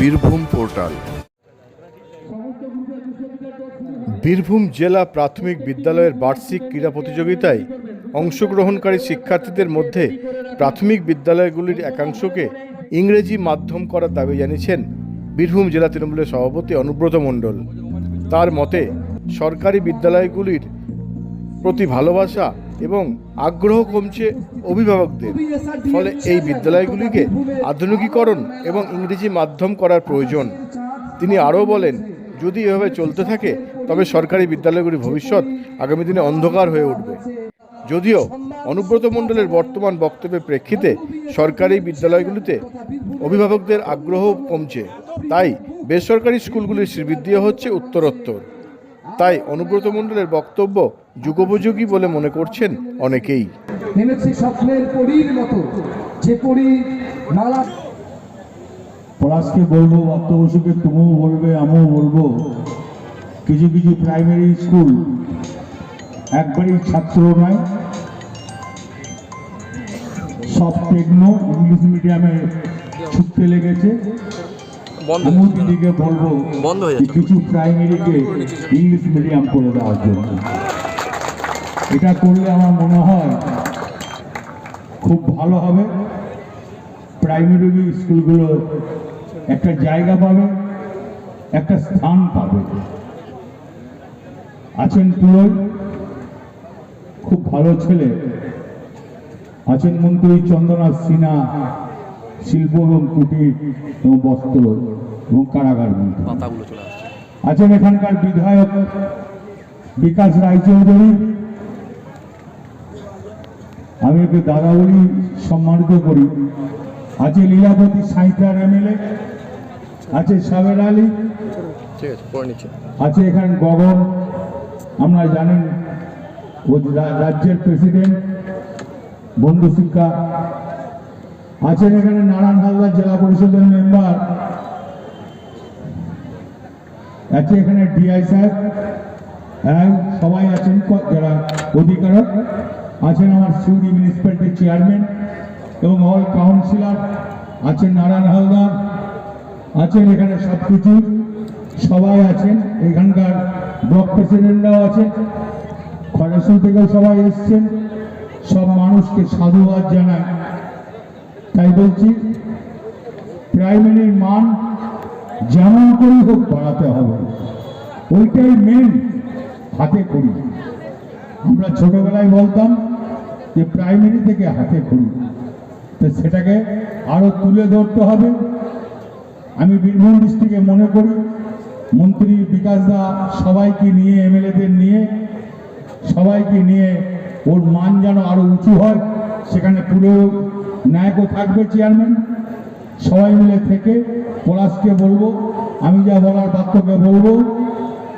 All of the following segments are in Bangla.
বীরভূম পোর্টাল। বীরভূম জেলা প্রাথমিক বিদ্যালয়ের বার্ষিক ক্রীড়া প্রতিযোগিতায় অংশগ্রহণকারী শিক্ষার্থীদের মধ্যে প্রাথমিক বিদ্যালয়গুলির একাংশকে ইংরেজি মাধ্যম করার দাবি জানিয়েছেন বীরভূম জেলা তৃণমূলের সভাপতি অনুব্রত মণ্ডল। তার মতে, সরকারি বিদ্যালয়গুলির প্রতি ভালোবাসা এবং আগ্রহ কমছে অভিভাবকদের। ফলে এই বিদ্যালয়গুলিকে আধুনিকীকরণ এবং ইংরেজি মাধ্যম করার প্রয়োজন। তিনি আরও বলেন, যদি এভাবে চলতে থাকে, তবে সরকারি বিদ্যালয়গুলির ভবিষ্যৎ আগামী দিনে অন্ধকার হয়ে উঠবে। যদিও অনুব্রত মণ্ডলের বর্তমান বক্তব্যের প্রেক্ষিতে সরকারি বিদ্যালয়গুলিতে অভিভাবকদের আগ্রহ কমছে। তাই বেসরকারি স্কুলগুলির শ্রীবৃদ্ধিও হচ্ছে উত্তরোত্তর। তাই অনুব্রত মণ্ডলের বক্তব্য যুগোপযোগী বলে মনে করছেন অনেকেই। নেমেছে স্বপ্নের পরীর মতো। যে পরী মালা পলাশকে বলব তুমিও বলবে আমিও বলব কিছু কিছু প্রাইমারি স্কুল একবারই ছাত্র নয়। সব টেকনো ইংলিশ মিডিয়ামে ছুটতে লেগেছে। আমিও দিদিকে বলব হয়ে কিছু প্রাইমারিকে ইংলিশ মিডিয়াম করে দেওয়ার জন্য। এটা করলে আমার মনে হয় খুব ভালো হবে। প্রাইমারি স্কুলগুলো একটা জায়গা পাবে একটা স্থান পাবে। আছেন পুরোই খুব ভালো ছেলে। আছেন মন্ত্রী চন্দ্রনাথ সিনহা শিল্প এবং কুটির এবং বস্ত্র এবং কারাগার আছেন এখানকার বিধায়ক বিকাশ রায়চৌধুরী। আমি ওকে দাদা বলি সম্মানিত করি। আছে লীলাবতী সাঁইতার এমএলএ আছে সাবের আলী আছে এখানে গগন আমরা জানেন রাজ্যের প্রেসিডেন্ট বন্ধু শিক্ষা। আছেন এখানে নারায়ণ হালদার জেলা পরিষদের মেম্বার। আছে এখানে ডিআই সাহেব হ্যাঁ সবাই আছেন যারা অধিকারক। আছেন আমার সিউড়ি মিউনিসিপ্যালিটির চেয়ারম্যান এবং অল কাউন্সিলর আছেন নারায়ণ হালদার, আছেন এখানে সব কিছু সবাই আছেন, এখানকার ব্লক প্রেসিডেন্টরাও আছেন খড়াসুল থেকেও সবাই এসছেন, সব মানুষকে সাধুবাদ জানায় তাই বলছি প্রাইমারির মান যেমন করেই হোক বাড়াতে হবে, ওইটাই মেন হাতে করি। আমরা ছোটবেলায় বলতাম যে প্রাইমারি থেকে হাতে করি তো সেটাকে আরও তুলে ধরতে হবে। আমি বীরভূম ডিস্ট্রিক্টে মনে করি, মন্ত্রী বিকাশ দা সবাইকে নিয়ে, এমএলএদের নিয়ে, সবাইকে নিয়ে ওর মান যেন আরও উঁচু হয়, সেখানে পুরো নায়কও থাকবে চেয়ারম্যান সবাই মিলে থেকে পলাশকে বলব, আমি যা বলার বাক্যকে বলব,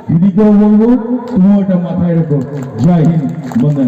দিদিকেও বলব, তুমিও এটা মাথায় রেখো। জয় হিন্দ, বন্দে